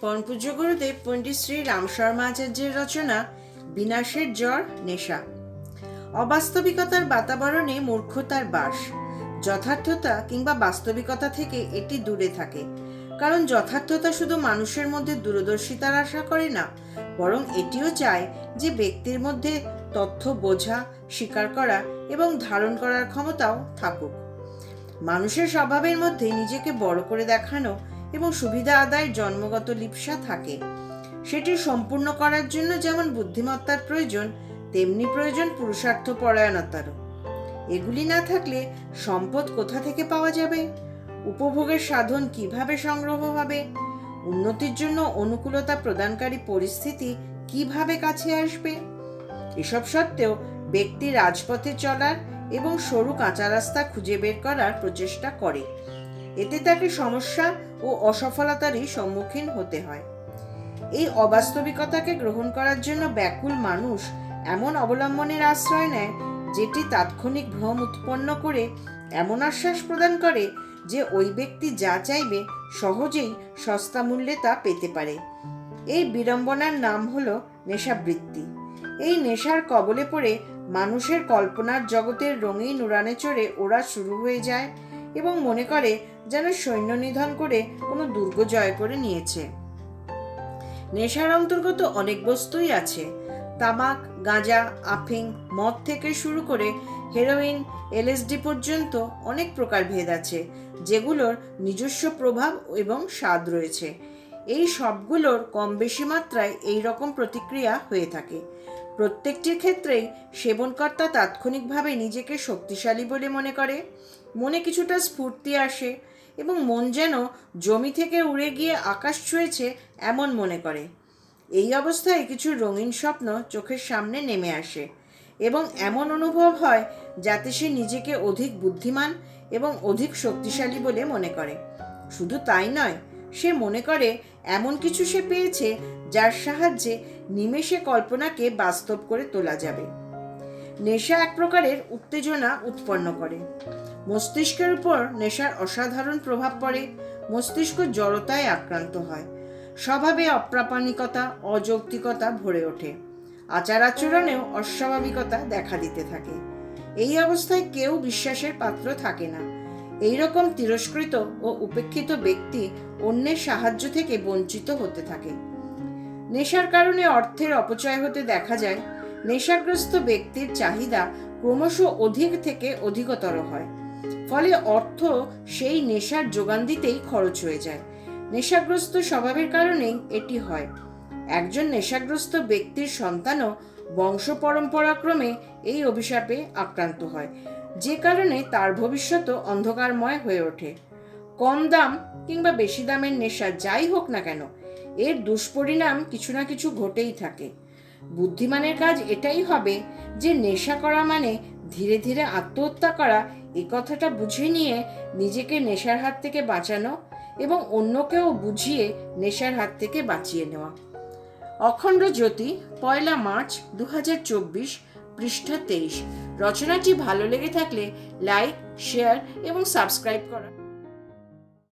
পরমপূজ্য গুরুদেব পণ্ডিত শ্রী রাম শর্মা আচার্যের রচনা, বিনাশের জ্বর, নেশা। অবাস্তবিকতার বাতাবরণে মূর্খতার বাস। যথার্থতা কিংবা বাস্তবিকতা থেকে এটি দূরে থাকে। কারণ যথার্থতা শুধু মানুষের মধ্যে দূরদর্শিতার আশা করে না, বরং এটিও চায় যে ব্যক্তির মধ্যে তথ্য বোঝা, স্বীকার করা এবং ধারণ করার ক্ষমতাও থাকুক। মানুষের স্বভাবের মধ্যে নিজেকে বড় করে দেখানো এবং সুবিধা আদায়ের জন্মগত লিপ্সা থাকে। সেটি সম্পূর্ণ করার জন্য যেমন বুদ্ধিমত্তার প্রয়োজন, তেমনি প্রয়োজন পুরুষার্থ পরায়ণতারও এগুলি না থাকলে সম্পদ কোথা থেকে পাওয়া যাবে? উপভোগের সাধন কীভাবে সংগ্রহ হবে? উন্নতির জন্য অনুকূলতা প্রদানকারী পরিস্থিতি কীভাবে কাছে আসবে? এসব সত্ত্বেও ব্যক্তি রাজপথে চলার এবং সরু কাঁচা রাস্তা খুঁজে বের করার প্রচেষ্টা করে। এতে তাকে সমস্যা ও অসফলতারই সম্মুখীন হতে হয়। এই অবাস্তবিকতাকে গ্রহণ করার জন্য ব্যাকুল মানুষ এমন অবলম্বনের আশ্রয় নেয়, যেটি তাৎক্ষণিক ভ্রম উৎপন্ন করে এমন আশ্বাস প্রদান করে যে ওই ব্যক্তি যা চাইবে সহজেই সস্তা মূল্যে তা পেতে পারে। এই বিড়ম্বনার নাম হলো নেশাবৃত্তি। এই নেশার কবলে পড়ে মানুষের কল্পনার জগতের রঙিন উড়ানে চড়ে ওরা শুরু হয়ে যায় এবং মনে করে যেন সৈন্য নিধন করে কোনো দুর্গ জয় করে নিয়েছে। নেশার অন্তর্গত অনেক বস্তুই আছে। তামাক, গাঁজা, আফিং, মদ থেকে শুরু করে হেরোইন, এলএসডি পর্যন্ত অনেক প্রকার ভেদ আছে, যেগুলোর নিজস্ব প্রভাব এবং স্বাদ রয়েছে। এই সবগুলোর কম বেশি মাত্রায় এই রকম প্রতিক্রিয়া হয়ে থাকে। প্রত্যেকটির ক্ষেত্রেই সেবনকর্তা তাৎক্ষণিকভাবে নিজেকে শক্তিশালী বলে মনে করে। মনে কিছুটা স্ফূর্তি আসে এবং মন যেন জমি থেকে উড়ে গিয়ে আকাশ ছুঁয়েছে এমন মনে করে। এই অবস্থায় কিছু রঙিন স্বপ্ন চোখের সামনে নেমে আসে এবং এমন অনুভব হয় যাতে সে নিজেকে অধিক বুদ্ধিমান এবং অধিক শক্তিশালী বলে মনে করে। শুধু তাই নয়, সে মনে করে এমন কিছু সে পেয়েছে যার সাহায্যে নিমেষে কল্পনাকে বাস্তব করে তোলা যাবে। নেশা এক প্রকারের উত্তেজনা উৎপন্ন করে। মস্তিষ্কের উপর নেশার অসাধারণ প্রভাব পড়ে, মস্তিষ্ক জড়তায় আক্রান্ত হয়। স্বভাবে অপ্রামাণিকতা, অযৌক্তিকতা ভরে ওঠে। আচার আচরণেও অস্বাভাবিকতা দেখা দিতে থাকে। এই অবস্থায় কেউ বিশ্বাসের পাত্র থাকে না। এই রকম তিরস্কৃত ও উপেক্ষিত ব্যক্তি অন্যের সাহায্য থেকে বঞ্চিত হতে থাকে। নেশার কারণে অর্থের অপচয় হতে দেখা যায়। নেশাগ্রস্ত ব্যক্তির চাহিদা ক্রমশ অধিক থেকে অধিকতর হয়। ফলে অর্থ সেই নেশার যোগান দিতেই খরচ হয়ে যায়। নেশাগ্রস্ত স্বভাবের কারণেই এটি হয়। একজন নেশাগ্রস্ত ব্যক্তির সন্তানও বংশ পরম্পরাক্রমে এই অভিশাপে আক্রান্ত হয়, যে কারণে তার ভবিষ্যৎ অন্ধকারময় হয়ে ওঠে। কম দাম কিংবা বেশি দামের নেশা যাই হোক না কেন এর দুষ্পরিণাম কিছু না কিছু ঘটেই থাকে। বুদ্ধিমানের কাজ এটাই হবে যে নেশা করা মানে ধীরে ধীরে আত্মহত্যা করা এই কথাটা বুঝে নিয়ে নিজেকে নেশার হাত থেকে বাঁচানো এবং অন্যকেও বুঝিয়ে নেশার হাত থেকে বাঁচিয়ে নেওয়া। অখণ্ড জ্যোতি, পয়লা মার্চ দু হাজার চব্বিশ, পৃষ্ঠা তেইশ। রচনাটি ভালো লেগে থাকলে লাইক, শেয়ার এবং সাবস্ক্রাইব করা।